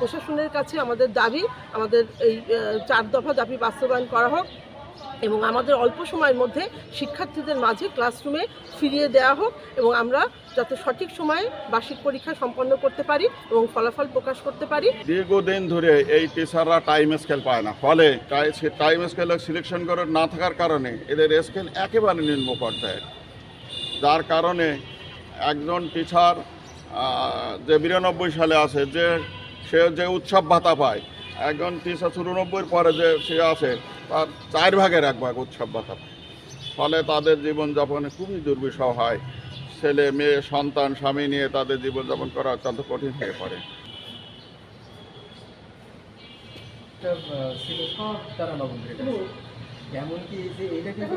প্রশাসনের কাছে আমাদের দাবি, আমাদের এই চার দফা দাবি বাস্তবায়ন করা হোক এবং আমাদের অল্প সময়ের মধ্যে শিক্ষার্থীদের মাঝে ক্লাসরুমে ফিরিয়ে দেওয়া হোক এবং আমরা যাতে সঠিক সময়ে বার্ষিক পরীক্ষা সম্পন্ন করতে পারি এবং ফলাফল প্রকাশ করতে পারি। দীর্ঘদিন ধরে এই টিচাররা টাইম স্কেল পায় না। ফলে টাইম স্কেলে সিলেকশন করে না থাকার কারণে এদের স্কেল একেবারে নিম্ন পর্যায়ে যার কারণে একজন টিচার যে বিরানব্বই সালে আছে যে সে যে উৎসব ভাতা পায় একজন টিচার চুরানব্বইয়ের পরে যে সে আছে তার চার ভাগের এক ভাগ উৎসব ভাতা পায়। ফলে তাদের জীবনযাপনে খুবই দুর্বিষহ হয়। ছেলে মেয়ে সন্তান স্বামী নিয়ে তাদের জীবনযাপন করা অত্যন্ত কঠিন হয়ে পড়ে। এমনকি এটা কিন্তু।